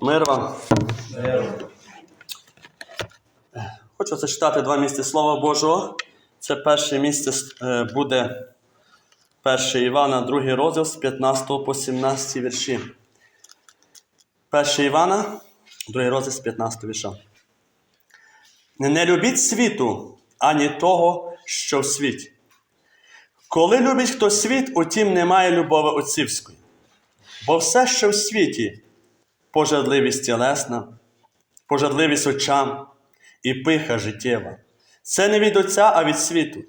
Мир вам. Хочу зачитати два місця Слова Божого. Це перше місце е, буде 1 Івана, другий розділ з 15 по 17 вірші. 1 Івана, другий розділ з 15 вірша. Не любіть світу, ані того, що в світі. Коли любить хто світ, утім немає любові отцівської. Бо все, що в світі, пожадливість тілесна, пожадливість очам і пиха життєва. Це не від Отця, а від світу.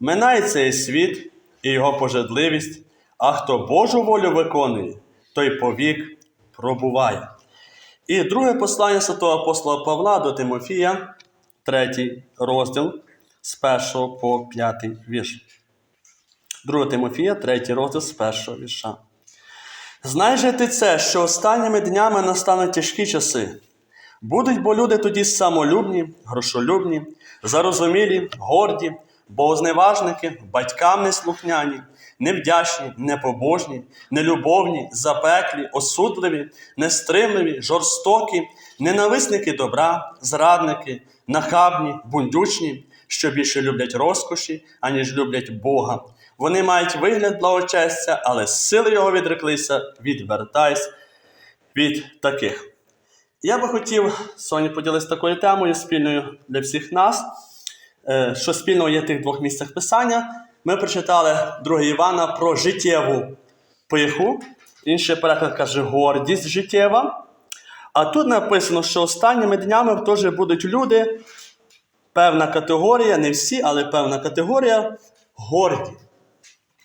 Минає цей світ і його пожадливість, а хто Божу волю виконує, той повік пробуває. І друге послання святого апостола Павла до Тимофія, третій розділ з 1 по 5 вірш. 2 Тимофія, третій розділ з 1 вірша. Знай же ти це, що останніми днями настануть тяжкі часи. Будуть бо люди тоді самолюбні, грошолюбні, зарозумілі, горді, богозневажники, батькам неслухняні, невдячні, непобожні, нелюбовні, запеклі, осудливі, нестримливі, жорстокі, ненависники добра, зрадники, нахабні, бундючні, що більше люблять розкоші, аніж люблять Бога. Вони мають вигляд благочестя, але сили його відреклися, відвертайся від таких. Я би хотів сьогодні поділитися такою темою спільною для всіх нас. Е, Що спільного є в тих двох місцях писання. Ми прочитали 2 Івана про життєву пиху. Інший переклад каже гордість життєва. А тут написано, що останніми днями теж будуть люди, певна категорія, не всі, але певна категорія горді.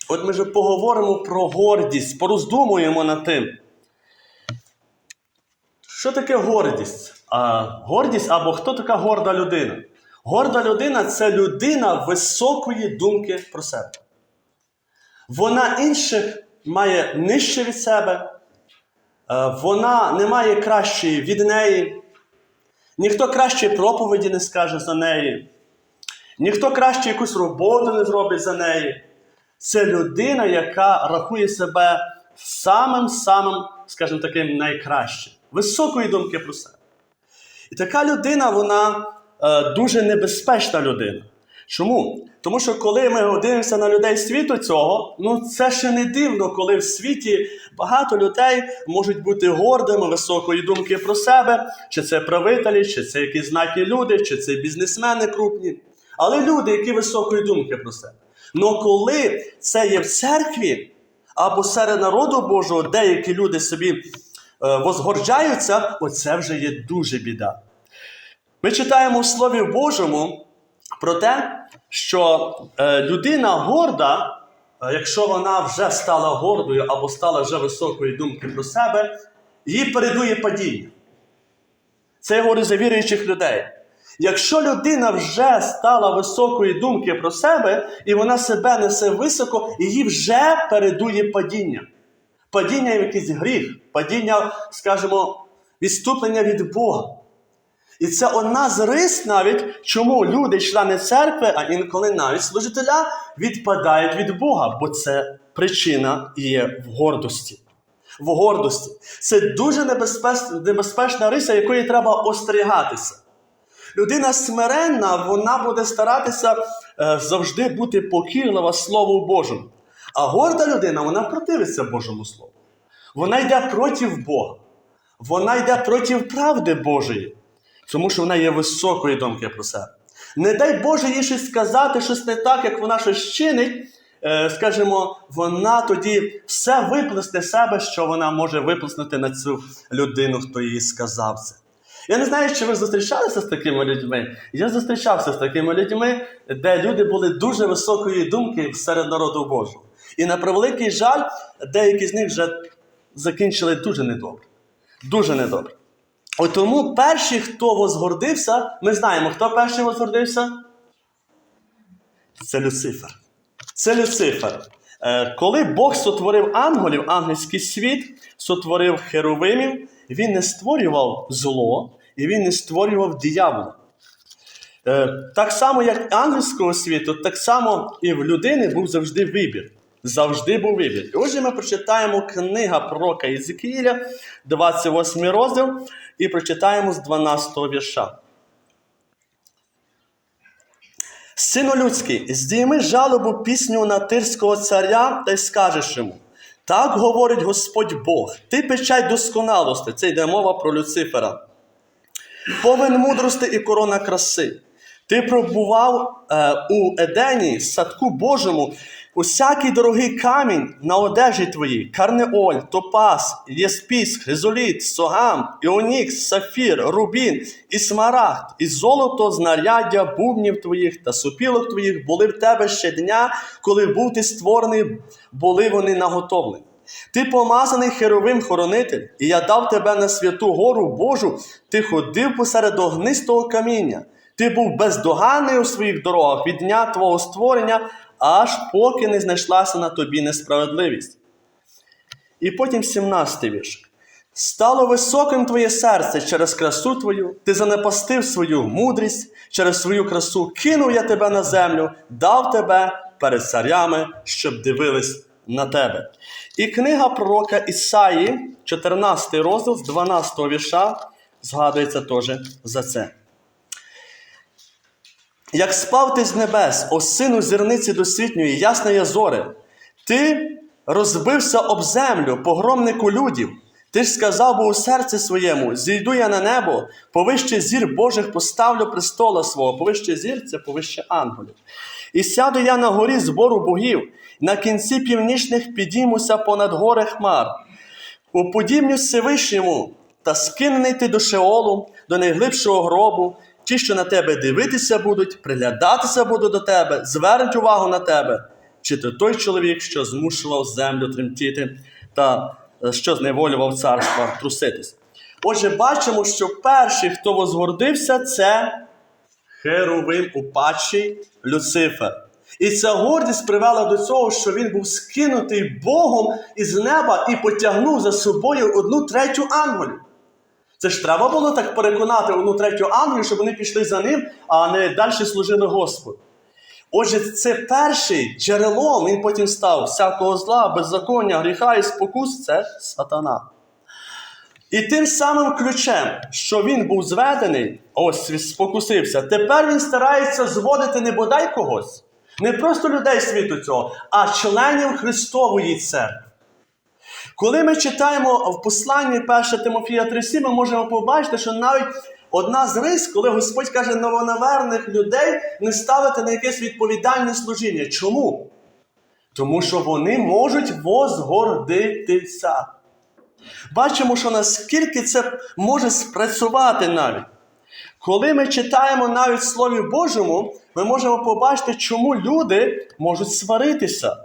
От ми вже поговоримо про гордість, пороздумуємо над тим. Що таке гордість? А, гордість або хто така горда людина? Горда людина це людина високої думки про себе. Вона інших має нижче від себе, е, вона не має кращої від неї, ніхто кращої проповіді не скаже за неї, ніхто краще якусь роботу не зробить за неї. Це людина, яка рахує себе самим-самим, скажімо таким, найкращим, високої думки про себе. І така людина, вона е, дуже небезпечна людина. Чому? Тому що коли ми дивимося на людей світу цього, ну це ще не дивно, коли в світі багато людей можуть бути гордими, високої думки про себе, чи це правителі, чи це якісь знакі люди, чи це бізнесмени крупні. Але люди, які високої думки про себе. Но коли це є в церкві або серед народу Божого, деякі люди собі е, возгорджаються, оце вже є дуже біда. Ми читаємо в Слові Божому про те, що е, людина горда, е, якщо вона вже стала гордою або стала вже високої думки про себе, їй передує падіння. Це я говорю за віруючих людей. Якщо людина вже стала високої думки про себе, і вона себе несе високо, її вже передує падіння. Падіння в якийсь гріх, падіння, скажімо, відступлення від Бога. І це одна з рис навіть, чому люди, члени церкви, а інколи навіть служителя, відпадають від Бога, бо це причина є в гордості. В гордості. Це дуже небезпечна, риса, якої треба остерігатися. Людина смиренна, вона буде старатися е, завжди бути покірлива Слову Божому. А горда людина, вона противиться Божому Слову. Вона йде проти Бога. Вона йде проти правди Божої, тому що вона є високої думки про себе. Не дай Боже їй щось сказати, щось не так, як вона щось чинить. е, Скажімо, вона тоді все виплесне себе, що вона може виплеснути на цю людину, хто їй сказав це. Я не знаю, чи ви зустрічалися з такими людьми. Я зустрічався з такими людьми, де люди були дуже високої думки серед народу Божого. І на превеликий жаль, деякі з них вже закінчили дуже недобре. Дуже недобре. От тому перші, хто возгордився, ми знаємо, хто перший возгордився? Це Люцифер. Це Люцифер. Е, Коли Бог сотворив ангелів, ангельський світ, сотворив херовимів, він не створював зло і він не створював диявола. Е, Так само, як ангельського світу, так само і в людини був завжди вибір. Завжди був вибір. І отже, ми прочитаємо книга пророка Єзекіїля, 28 розділ, і прочитаємо з 12 вірша. Сину людський, здійми жалобу пісню на тирського царя та й скажеш йому. Так говорить Господь Бог, ти печать досконалости. Це йде мова про Люцифера. Повен мудрости і корона краси. Ти пробував е, у Едені, садку Божому, усякий дорогий камінь на одежі твоїй, карнеоль, топаз, єспіс, хризоліт, согам, іонікс, сафір, рубін, і смарагд, і золото, знаряддя бубнів твоїх та супілок твоїх були в тебе ще дня, коли був ти створений, були вони наготовлені. Ти помазаний херовим хоронитель, і я дав тебе на святу гору Божу, ти ходив посеред огнистого каміння. Ти був бездоганний у своїх дорогах від дня твого створення, аж поки не знайшлася на тобі несправедливість. І потім 17 вірш. Стало високим твоє серце через красу твою, ти занепастив свою мудрість, через свою красу кинув я тебе на землю, дав тебе перед царями, щоб дивились на тебе. І книга пророка Ісаї, 14 розділ з 12 вірша, згадується теж за це. Як спав ти з небес, о сину зірниці досвітньої, ясна я зоре, ти розбився об землю, погромнику людів. Ти ж сказав би у серці своєму: зійду я на небо, повище зір Божих поставлю престола свого. Повище зір це повище ангелів. І сяду я на горі збору богів, на кінці північних підіймуся понад гори хмар. Уподібню Всевишньому та скинений ти до Шеолу, до найглибшого гробу. Ті, що на тебе дивитися будуть, приглядатися будуть до тебе, звернуть увагу на тебе. Чи ти той чоловік, що змушував землю тремтіти та е, що зневолював царства труситись? Отже, бачимо, що перший, хто возгордився, це Херовим упадший Люцифер. І ця гордість привела до цього, що він був скинутий Богом із неба і потягнув за собою одну третю ангелів. Це ж треба було так переконати одну третю ангелів, щоб вони пішли за ним, а не далі служили Господу. Отже, це перший джерелом, він потім став всякого зла, беззаконня, гріха і спокус це сатана. І тим самим ключем, що він був зведений, ось спокусився, тепер він старається зводити не бодай когось, не просто людей світу цього, а членів Христової церкви. Коли ми читаємо в посланні 1 Тимофія 3,7, ми можемо побачити, що навіть одна з рис, коли Господь каже новонаверних людей не ставити на якесь відповідальне служіння. Чому? Тому що вони можуть возгордитися. Бачимо, що наскільки це може спрацювати навіть. Коли ми читаємо навіть Слові Божому, ми можемо побачити, чому люди можуть сваритися.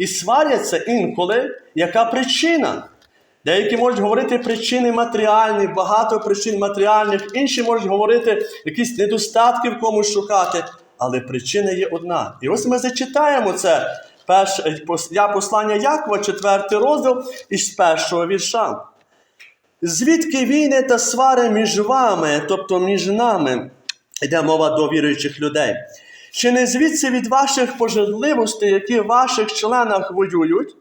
І сваряться інколи, яка причина. Деякі можуть говорити причини матеріальні, багато причин матеріальних, інші можуть говорити якісь недостатки в комусь шукати, але причина є одна. І ось ми зачитаємо це перше я послання Якова, 4 розділ із першого вірша. Звідки війни та свари між вами, тобто між нами, йде мова до віруючих людей. Чи не звідси від ваших пожадливостей, які в ваших членах воюють?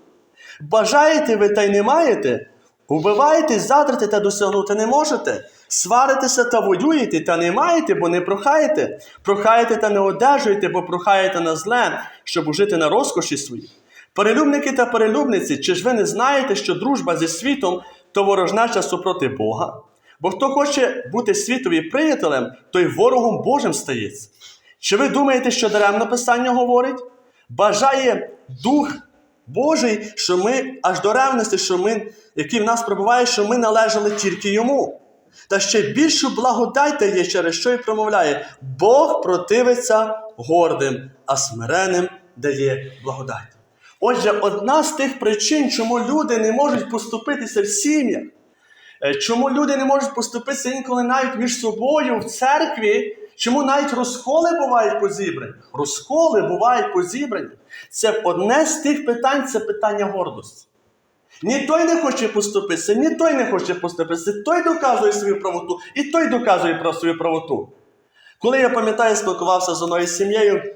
Бажаєте ви та й не маєте? Убиваєте, задрати та досягнути не можете. Сваритеся та воюєте, та не маєте, бо не прохаєте. Прохаєте та не одержуєте, бо прохаєте на зле, щоб ужити на розкоші своїй. Перелюбники та перелюбниці, чи ж ви не знаєте, що дружба зі світом то ворожнеча супроти Бога? Бо хто хоче бути світові приятелем, той ворогом Божим стається. Чи ви думаєте, що даремно Писання говорить? Бажає Дух Божий, що ми аж до ревності, що ми, який в нас пробуває, що ми належали тільки йому. Та ще більшу благодать дає, через що й промовляє: Бог противиться гордим, а смиреним дає благодать. Отже, одна з тих причин, чому люди не можуть поступитися в сім'ях, е, чому люди не можуть поступитися інколи навіть між собою в церкві, чому навіть розколи бувають по зібраннях? Розколи бувають по зібраннях. Це одне з тих питань це питання гордості. Ні той не хоче поступитися, ні той не хоче поступитися, той доказує свою правоту, і той доказує про свою правоту. Коли я пам'ятаю, спілкувався з одною сім'єю,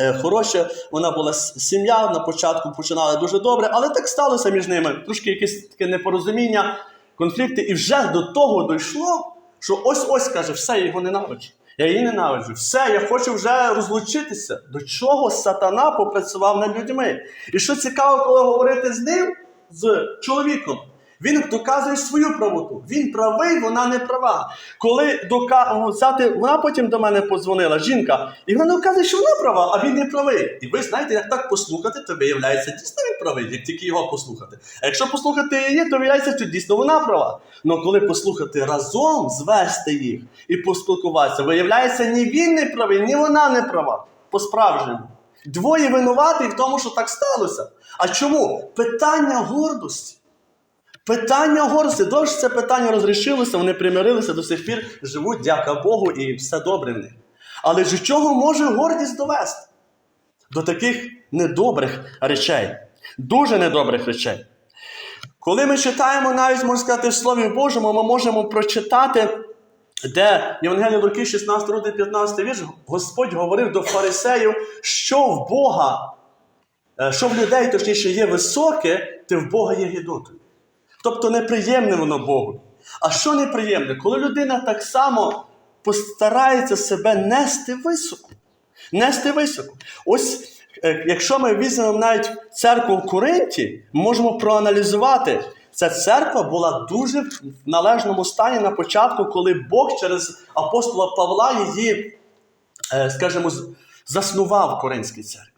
е, хороше, вона була сім'я, на початку починали дуже добре, але так сталося між ними. Трошки якесь таке непорозуміння, конфлікти, і вже до того дійшло, що ось-ось каже, все, його ненавиджу. Я її ненавиджу. Все, я хочу вже розлучитися. До чого сатана попрацював над людьми? І що цікаво, коли говорити з ним, з чоловіком, він доказує свою правоту. Він правий, вона не права. Коли дока... взяти, вона потім до мене подзвонила, жінка, і вона доказує, що вона права, а він не правий. І ви знаєте, як так послухати, то виявляється, дійсно він правий, як тільки його послухати. А якщо послухати її, то виявляється, що дійсно вона права. Ну коли послухати разом, звести їх і поспілкуватися, виявляється, ні він не правий, ні вона не права. По-справжньому. Двоє винуваті в тому, що так сталося. А чому? Питання гордості. Питання гордості. Довше це питання розрішилося, вони примирилися до сих пір, живуть, дяка Богу, і все добре в них. Але ж чого може гордість довести? До таких недобрих речей, дуже недобрих речей. Коли ми читаємо навіть, можна сказати, в Слові Божому, ми можемо прочитати, де Євангелія Луки, 16 розділ, 15 вірш, Господь говорив до фарисеїв, що в Бога, е, що в людей, точніше, є високе, те в Бога є гідотою. Тобто неприємне воно Богу. А що неприємне? Коли людина так само постарається себе нести високо. Нести високо. Ось е, якщо ми візьмемо навіть церкву в Коринті, можемо проаналізувати. Ця церква була дуже в належному стані на початку, коли Бог через апостола Павла її, е, скажімо, заснував в Коринській церкві.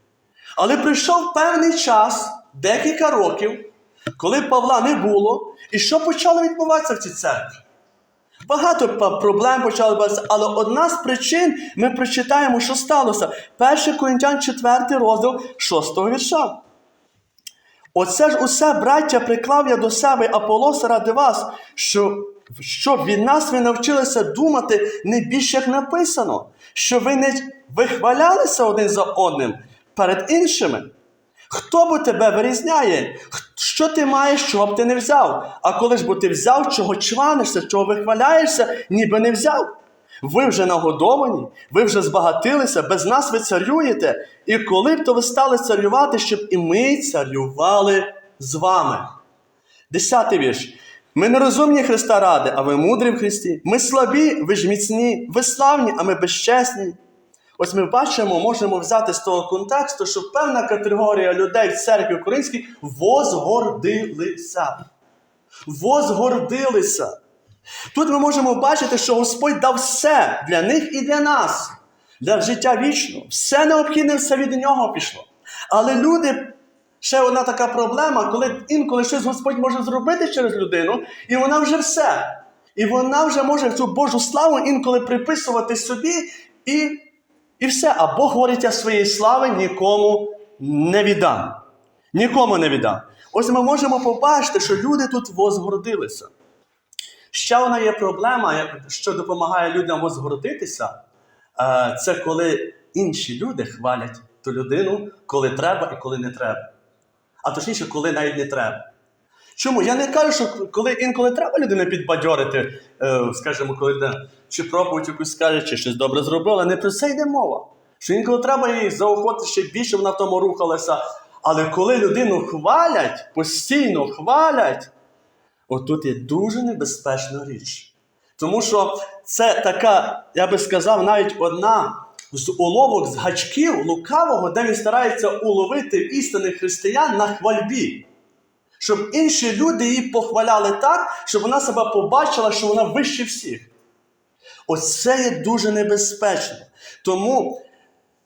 Але прийшов певний час, декілька років, коли Павла не було, і що почало відбуватися в цій церкві? Багато проблем почали відбуватися, але одна з причин ми прочитаємо, що сталося. 1 Коринтян 4 розділ 6 вірша. Оце ж усе, браття, приклав я до себе Аполоса ради вас, що, щоб від нас ви навчилися думати не більше, як написано, що ви не вихвалялися один за одним перед іншими. Хто бо тебе вирізняє? Що ти маєш, чого б ти не взяв? А коли ж бо ти взяв, чого чванишся, чого вихваляєшся, ніби не взяв. Ви вже нагодовані, ви вже збагатилися, без нас ви царюєте. І коли б то ви стали царювати, щоб і ми царювали з вами. Десятий вірш. Ми не розумні Христа ради, а ви мудрі в Христі. Ми слабі, ви ж міцні, ви славні, а ми безчесні. Ось ми бачимо, можемо взяти з того контексту, що певна категорія людей в церкві українській возгордилися. Возгордилися. Тут ми можемо бачити, що Господь дав все для них і для нас, для життя вічного. Все необхідне, все від нього пішло. Але люди, ще одна така проблема, коли інколи щось Господь може зробити через людину, і вона вже все. І вона вже може цю Божу славу інколи приписувати собі і, і все. А Бог говорить, я своєї слави нікому не віддам. Нікому не віддам. Ось ми можемо побачити, що люди тут возгордилися. Ще одна є проблема, що допомагає людям возгордитися, е, це коли інші люди хвалять ту людину, коли треба і коли не треба. А точніше, коли навіть не треба. Чому? Я не кажу, що коли інколи треба людину підбадьорити, скажімо, коли йде, чи проповідь якусь скаже, чи щось добре зробила, не про це йде мова. Що інколи треба її заохотити ще більше вона в тому рухалася. Але коли людину хвалять, постійно хвалять, отут є дуже небезпечна річ. Тому що це така, я би сказав, навіть одна з уловок, з гачків лукавого, де він старається уловити істинних християн на хвальбі. Щоб інші люди її похваляли так, щоб вона себе побачила, що вона вище всіх. Оце є дуже небезпечно. Тому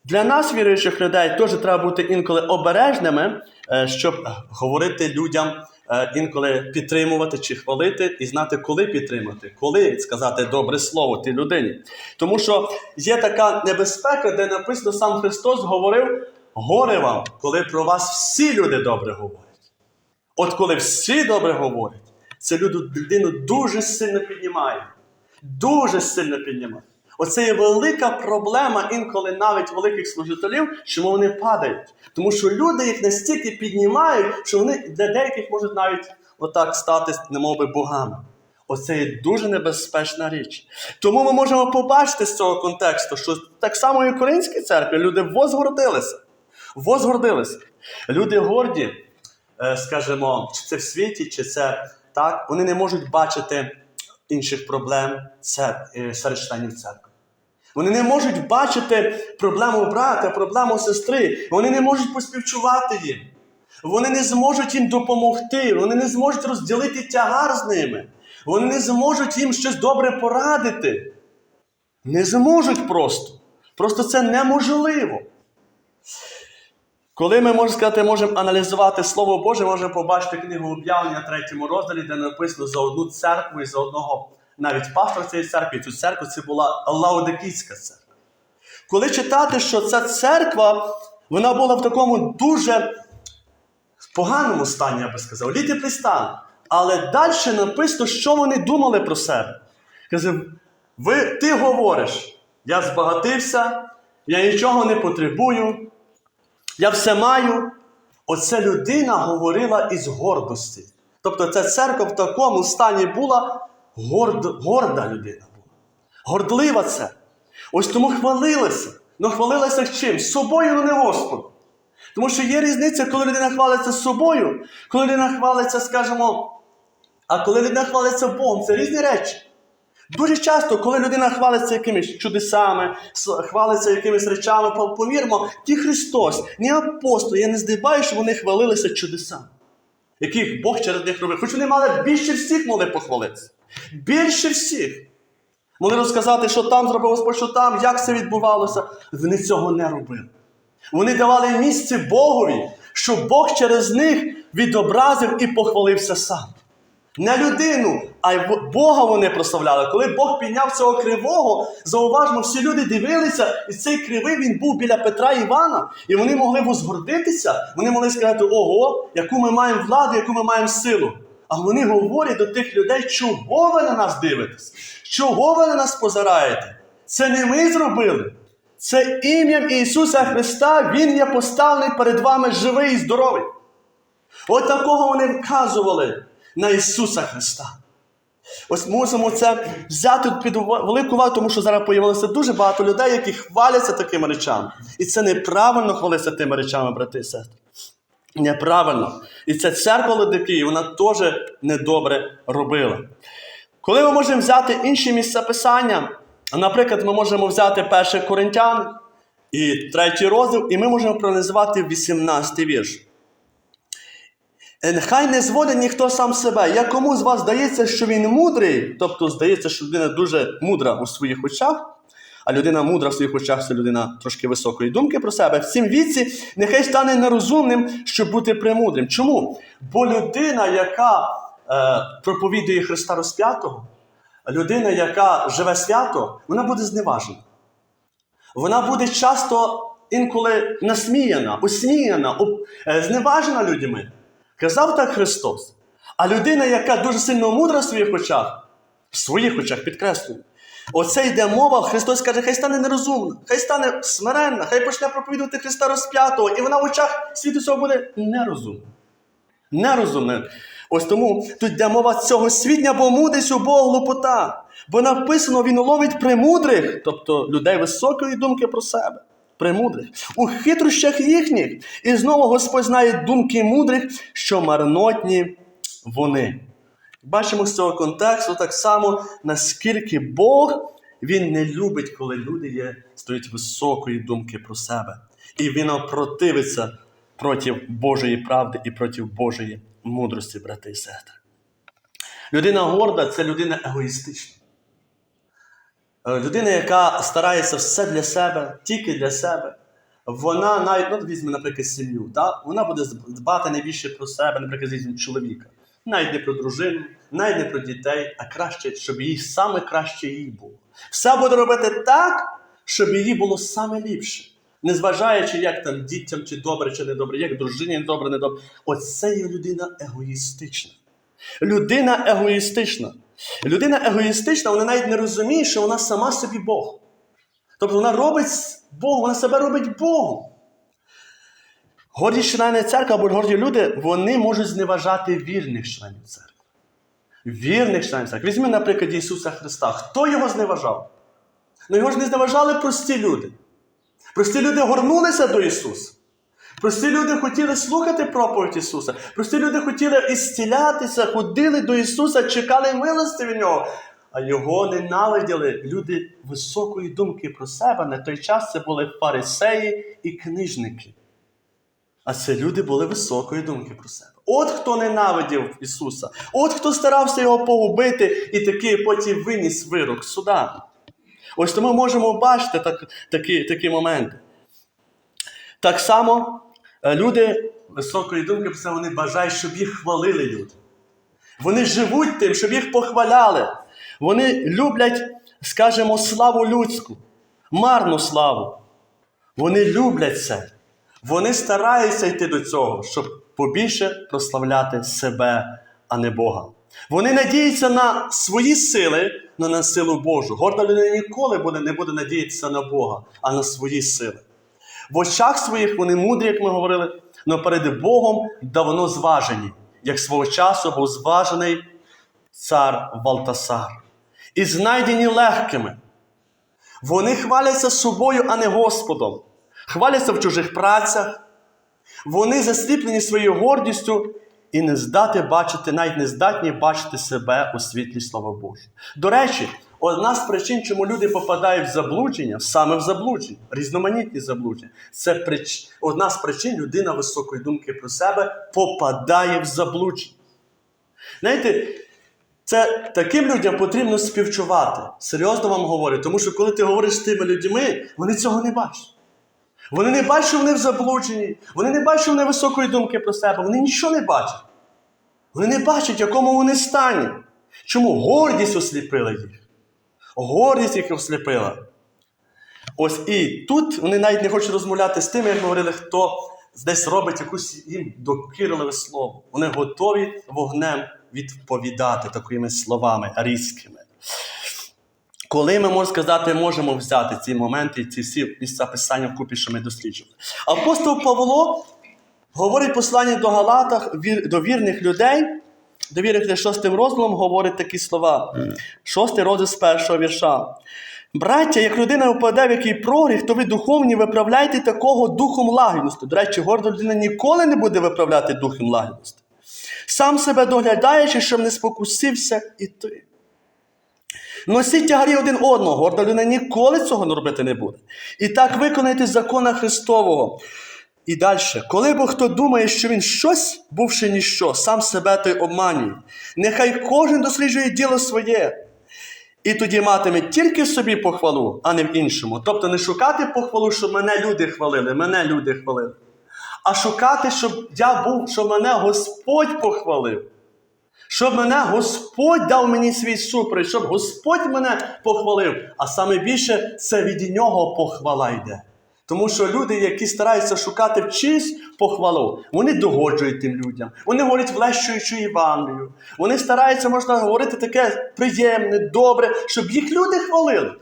для нас, віруючих людей, теж треба бути інколи обережними, е, щоб говорити людям, е, інколи підтримувати чи хвалити, і знати, коли підтримати, коли сказати добре слово тій людині. Тому що є така небезпека, де написано сам Христос говорив: горе вам, коли про вас всі люди добре говорять. От коли всі добре говорять, це людину дуже сильно піднімає. Дуже сильно піднімає. Оце є велика проблема інколи навіть великих служителів, чому вони падають. Тому що люди їх настільки піднімають, що вони для деяких можуть навіть отак стати, немов би богами. Оце є дуже небезпечна річ. Тому ми можемо побачити з цього контексту, що так само і в Українській церкві люди возгордилися. Возгордилися. Люди горді, скажімо, чи це в світі, чи це так, вони не можуть бачити інших проблем е, серед членів церкви. Вони не можуть бачити проблему брата, проблему сестри. Вони не можуть поспівчувати їм. Вони не зможуть їм допомогти, вони не зможуть розділити тягар з ними. Вони не зможуть їм щось добре порадити. Не зможуть просто. Просто це неможливо. Коли ми можемо сказати, можемо аналізувати Слово Боже, можемо побачити книгу об'явлення третьому розділі, де написано за одну церкву і за одного навіть пастора цієї церкви, і цю церкву це була Лаодикійська церква. Коли читати, що ця церква, вона була в такому дуже поганому стані, я би сказав, літий стан. Але далі написано, що вони думали про себе. Каже, ти говориш, я збагатився, я нічого не потребую, я все маю. Оце людина говорила із гордості. Тобто ця церква в такому стані була горд, горда людина була. Гордлива це. Ось тому хвалилася. Ну хвалилася чим? З собою, ну не Господом. Тому що є різниця, коли людина хвалиться з собою, коли людина хвалиться, скажімо, а коли людина хвалиться Богом, це різні речі. Дуже часто, коли людина хвалиться якимись чудесами, хвалиться якимись речами, повірмо, ті Христос, ні апостол, я не здиваю, що вони хвалилися чудесами, яких Бог через них робив. Хоч вони мали більше всіх могли похвалитися. Більше всіх. Могли розказати, що там зробив Господь, що там, як це відбувалося. Вони цього не робили. Вони давали місце Богові, щоб Бог через них відобразив і похвалився сам. Не людину, а й Бога вони прославляли. Коли Бог підняв цього кривого, зауважмо, всі люди дивилися, і цей кривий він був біля Петра і Івана, і вони могли возгордитися, вони могли сказати, ого, яку ми маємо владу, яку ми маємо силу. А вони говорять до тих людей, чого ви на нас дивитесь? Чого ви на нас позираєте? Це не ми зробили. Це ім'ям Ісуса Христа Він є поставлений перед вами живий і здоровий. От такого вони вказували на Ісуса Христа. Ось мусимо це взяти під велику увагу, тому що зараз з'явилося дуже багато людей, які хваляться такими речами. І це неправильно хвалитися тими речами, брати і сестри. Неправильно. І ця церква Лодикії, вона теж недобре робила. Коли ми можемо взяти інші місця писання, наприклад, ми можемо взяти 1 Коринтян і третій розділ, і ми можемо проаналізувати 18 вірш. Е, Нехай не зводить ніхто сам себе. Як кому з вас здається, що він мудрий, тобто здається, що людина дуже мудра у своїх очах, а людина мудра в своїх очах це людина трошки високої думки про себе. В цім віці нехай стане нерозумним, щоб бути премудрим. Чому? Бо людина, яка е, проповідує Христа розп'ятого, людина, яка живе свято, вона буде зневажена. Вона буде часто інколи насміяна, осміяна, е, зневажена людьми. Казав так Христос. А людина, яка дуже сильно мудра в своїх очах, в своїх очах підкреслюю, оце йде мова, Христос каже, хай стане нерозумна, хай стане смиренна, хай почне проповідувати Христа розп'ятого, і вона в очах світу цього буде нерозумна. Нерозумна. Ось тому тут йде мова цього світня, бо мудрість у Бога глупота. Бо написано, він ловить премудрих, тобто людей високої думки про себе. Премудрих, у хитрощах їхніх. І знову Господь знає думки мудрих, що марнотні вони. Бачимо з цього контексту так само, наскільки Бог він не любить, коли люди є, стоять високої думки про себе. І він противиться проти Божої правди і проти Божої мудрості, брати і сестри. Людина горда це людина егоїстична. Е, Людина, яка старається все для себе, тільки для себе, вона навіть, ну, візьме, наприклад, сім'ю, та? вона буде дбати найбільше про себе, наприклад, візьме чоловіка. Навіть не про дружину, навіть не про дітей, а краще, щоб їй саме краще їй було. Все буде робити так, щоб їй було саме ліпше. Незважаючи, як там дітям, чи добре, чи не добре, як дружині добре, не добре. Оце є людина егоїстична. Людина егоїстична. Людина егоїстична, вона навіть не розуміє, що вона сама собі Бог. Тобто вона робить Бог, вона себе робить Богом. Горді члени церкви або горді люди, вони можуть зневажати вірних членів церкви. вірних членів церкви. Візьми, наприклад, Ісуса Христа. Хто його зневажав? Ну його ж не зневажали прості люди. Прості люди горнулися до Ісуса. Прості люди хотіли слухати проповідь Ісуса. Прості люди хотіли ісцілятися, ходили до Ісуса, чекали милості від Нього. А його ненавиділи люди високої думки про себе. На той час це були фарисеї і книжники. А це люди були високої думки про себе. От хто ненавидів Ісуса, от хто старався його погубити і таки потім виніс вирок суда. Ось тому можемо бачити так, такі, такі моменти. Так само люди високої думки про вони бажають, щоб їх хвалили люди. Вони живуть тим, щоб їх похваляли. Вони люблять, скажімо, славу людську, марну славу. Вони люблять це. Вони стараються йти до цього, щоб побільше прославляти себе, а не Бога. Вони надіються на свої сили, але на силу Божу. Горда людина ніколи не буде надіятися на Бога, а на свої сили. В очах своїх вони мудрі, як ми говорили, але перед Богом давно зважені, як свого часу був зважений цар Валтасар. І знайдені легкими. Вони хваляться собою, а не Господом. Хваляться в чужих працях. Вони засліплені своєю гордістю і не здати бачити, навіть не здатні бачити себе у світлі слава Божу. До речі, одна з причин, чому люди попадають в заблудження, саме в заблудження, різноманітні заблудження, це прич... одна з причин людина високої думки про себе попадає в заблудження. Знаєте, це таким людям потрібно співчувати. Серйозно вам говорю, тому що коли ти говориш з тими людьми, вони цього не бачать. Вони не бачать, що вони в заблудженні, вони не бачать, що вони високої думки про себе, вони нічого не бачать. Вони не бачать, в якому вони стані. Чому гордість осліпила їх? Гордість їх осліпила. Ось і тут вони навіть не хочуть розмовляти з тими, як говорили, хто десь робить якусь їм докірливе слово. Вони готові вогнем відповідати такими словами різкими. Коли ми можна сказати, можемо взяти ці моменти і ці всі місця писання вкупі, що ми досліджували. Апостол Павло говорить послання до Галатах, до вірних людей, до вірних людей шостим розділом говорить такі слова. Шостий розділ з першого вірша. Браття, як людина впаде в який прогріх, то ви духовні виправляйте такого духом лагідності. До речі, горда людина ніколи не буде виправляти духом лагідності. Сам себе доглядаючи, щоб не спокусився і ти. Носіть тягарі один одного, горда людина ніколи цього робити не буде. І так виконайте закона Христового. І далі, коли бо хто думає, що він щось, бувши ніщо, сам себе той обманює. Нехай кожен досліджує діло своє. І тоді матиме тільки собі похвалу, а не в іншому. Тобто не шукати похвалу, щоб мене люди хвалили, мене люди хвалили. А шукати, щоб я був, щоб мене Господь похвалив. Щоб мене Господь дав мені свій супровід, щоб Господь мене похвалив. А саме більше це від нього похвала йде. Тому що люди, які стараються шукати в чиїсь похвалу, вони догоджують тим людям, вони говорять влещуючу Євангелію. Вони стараються, можна говорити, таке приємне, добре, щоб їх люди хвалили.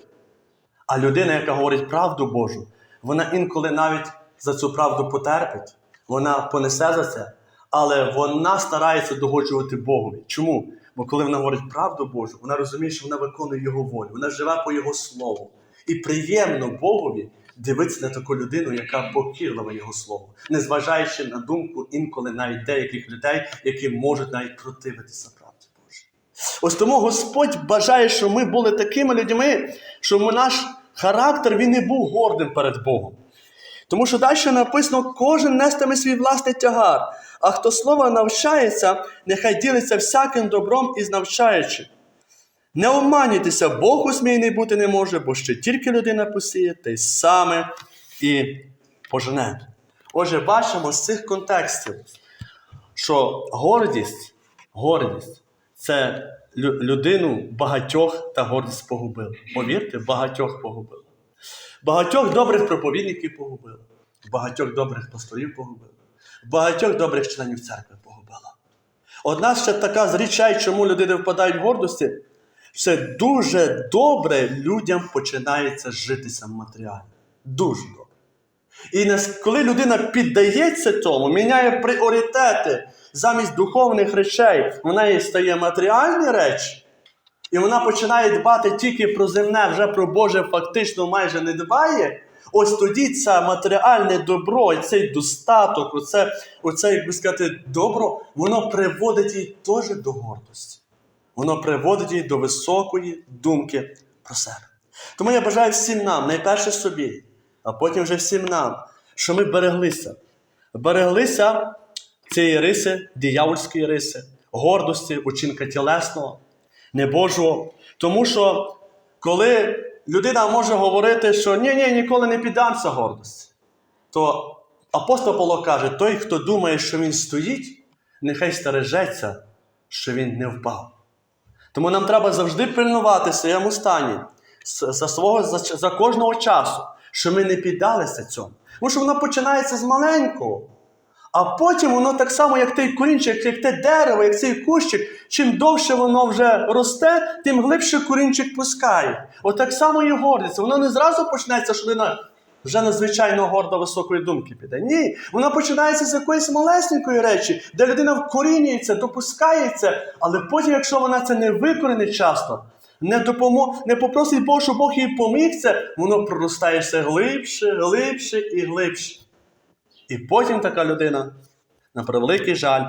А людина, яка говорить правду Божу, вона інколи навіть за цю правду потерпить, вона понесе за це, але вона старається догоджувати Богові. Чому? Бо коли вона говорить правду Божу, вона розуміє, що вона виконує Його волю, вона живе по Його слову. І приємно Богові дивитися на таку людину, яка покірлива Його слову, незважаючи на думку інколи навіть деяких людей, які можуть навіть противитися правді Божій. Ось тому Господь бажає, щоб ми були такими людьми, щоб наш характер він не був гордим перед Богом. Тому що далі написано, кожен нестиме свій власний тягар, а хто слова навчається, нехай ділиться всяким добром із навчаючим. Не обманюйтеся, Бог усмійний бути не може, бо ще тільки людина посіє, те саме і пожене. Отже, бачимо з цих контекстів, що гордість, гордість це людину багатьох та гордість погубила. Повірте, багатьох погубила. Багатьох добрих проповідників погубила, багатьох добрих пасторів погубила, багатьох добрих членів церкви погубила. Одна ще така з речей, чому люди впадають в гордості, це дуже добре людям починається житися матеріально. Дуже добре. І коли людина піддається тому, міняє пріоритети, замість духовних речей в неї стає матеріальні речі, і вона починає дбати тільки про земне, вже про Боже фактично майже не дбає. Ось тоді це матеріальне добро, цей достаток, оце, оце, як би сказати, добро, воно приводить її теж до гордості. Воно приводить її до високої думки про себе. Тому я бажаю всім нам, найперше собі, а потім вже всім нам, що ми береглися. Береглися цієї риси, диявольської риси, гордості, учинка тілесного, небожого. Тому що коли людина може говорити, що ні, ні, ніколи не піддамся гордості, то апостол Павло каже: той, хто думає, що він стоїть, нехай стережеться, що він не впав. Тому нам треба завжди пильнувати в своєму стані за, свого, за, за кожного часу, що ми не піддалися цьому. Тому що воно починається з маленького. А потім воно так само, як той корінчик, як те дерево, як цей кущик, чим довше воно вже росте, тим глибше корінчик пускає. От так само і гордість. Воно не зразу почнеться, що людина вже надзвичайно горда високої думки піде. Ні, воно починається з якоїсь малесенької речі, де людина вкорінюється, допускається, але потім, якщо вона це не викоренить часто, не допомо... не попросить Бога, щоб Бог їй поміг це, воно проростає все глибше, глибше і глибше. І потім така людина, на превеликий жаль,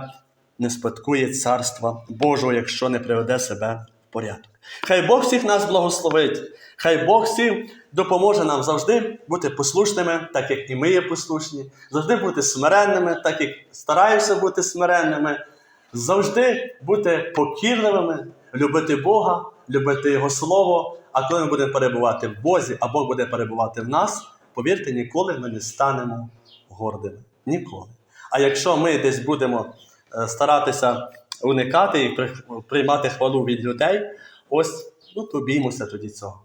не спадкує царства Божого, якщо не приведе себе порядок. Хай Бог всіх нас благословить, хай Бог всім допоможе нам завжди бути послушними, так як і ми є послушні, завжди бути смиренними, так як стараємося бути смиренними, завжди бути покірливими, любити Бога, любити Його Слово. А коли ми будемо перебувати в Бозі, а Бог буде перебувати в нас, повірте, ніколи ми не станемо гордими. Ніколи. А якщо ми десь будемо е, старатися уникати і приймати хвалу від людей, ось ну, то біймося тоді цього.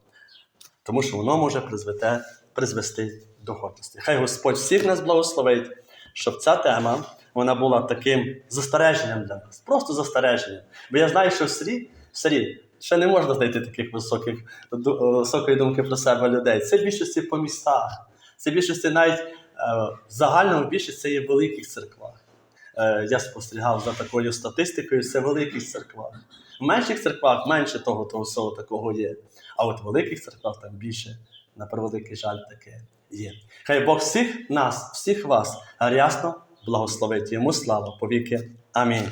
Тому що воно може призвете, призвести до гордості. Хай Господь всіх нас благословить, щоб ця тема вона була таким застереженням для нас, просто застереженням. Бо я знаю, що в селі, в селі ще не можна знайти таких високих, високої думки про себе людей. Це в більшості по містах, це в більшості навіть е, в загальному більшість це є в великих церквах. Е, я спостерігав за такою статистикою, це великі церквах. В менших церквах менше того, того всього такого є. А от в великих церквах там більше, на превеликий жаль, таке є. Хай Бог всіх нас, всіх вас рясно благословить. Йому слава повіки. Амінь.